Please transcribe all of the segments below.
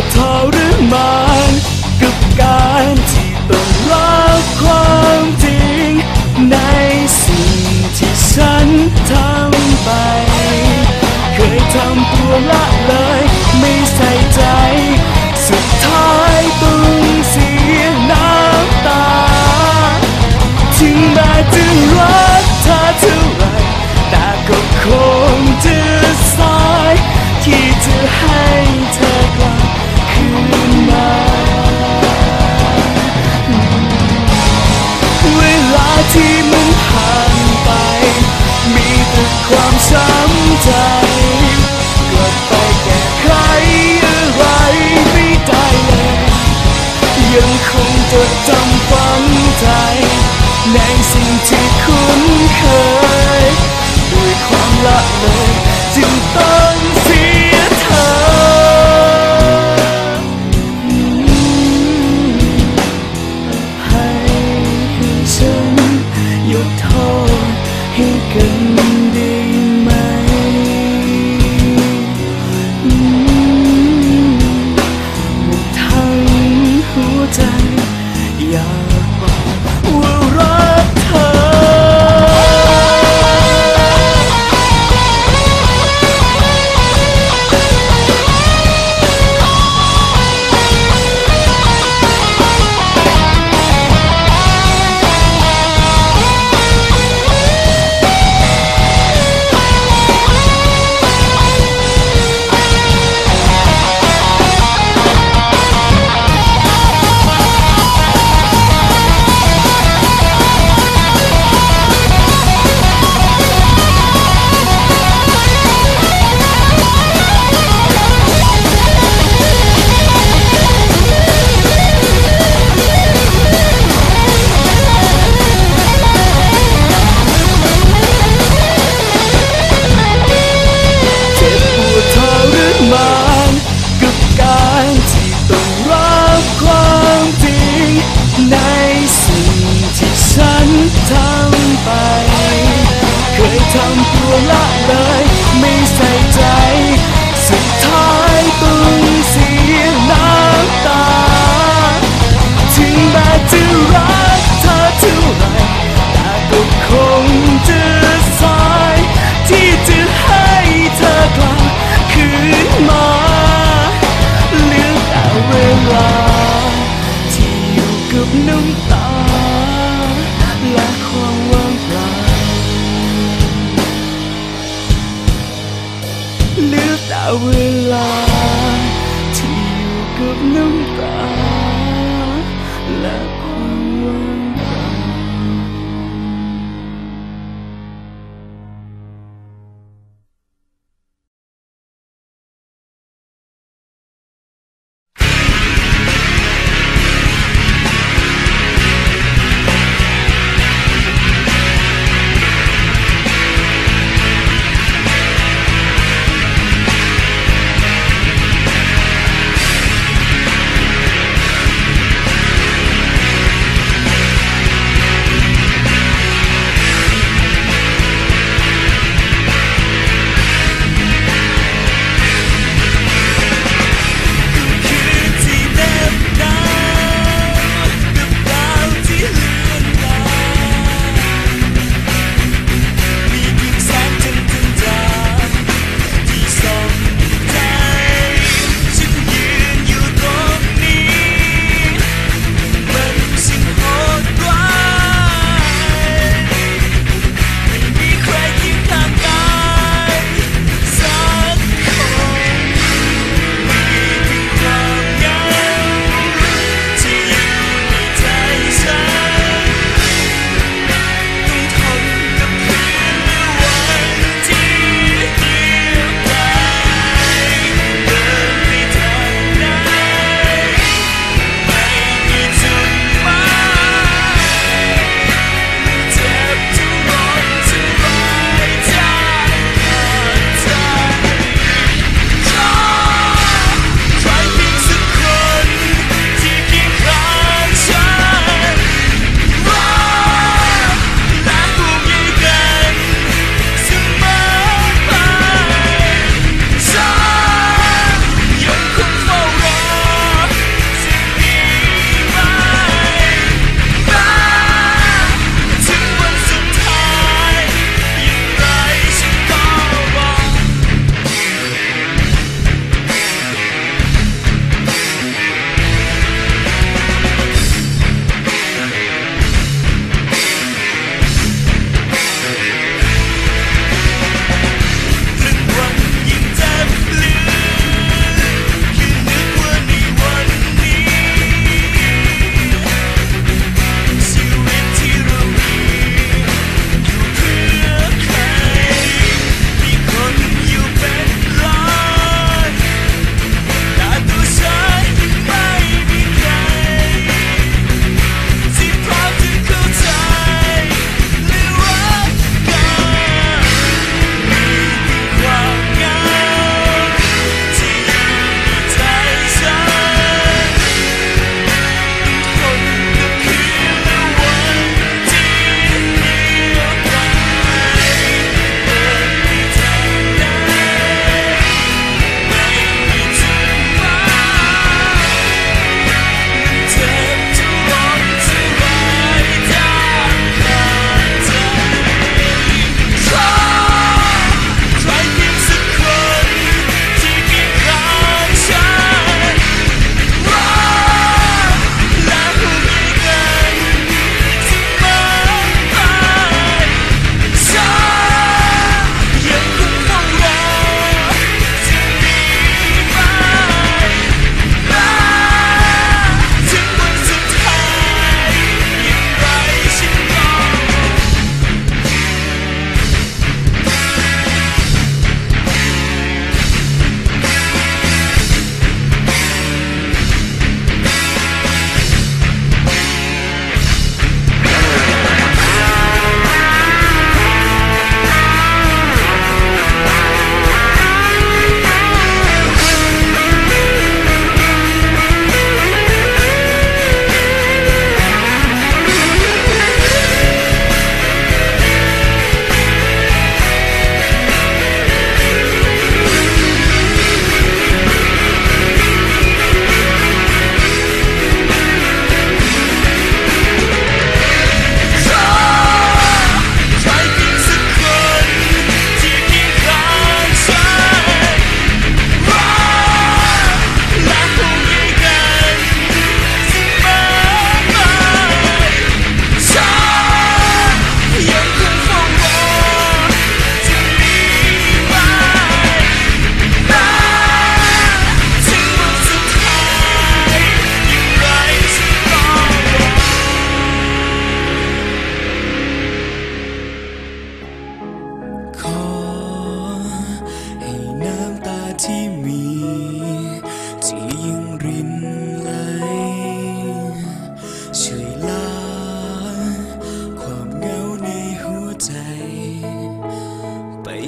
ว่าหรือมานกับการที่ต้องรับความจริง ในสิ่งที่ฉันทำไป เคยทำตัวละเลย ความช้ำใจกลัไปแก้ไขอะไรไม่ได้เลย ยังคงจดจำฝังใจ ในสิ่งที่คุ้นเคย ด้วยความละเลยจึงต้อง 苍白。 เวลาที่อยู่กับน้ำ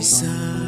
ไ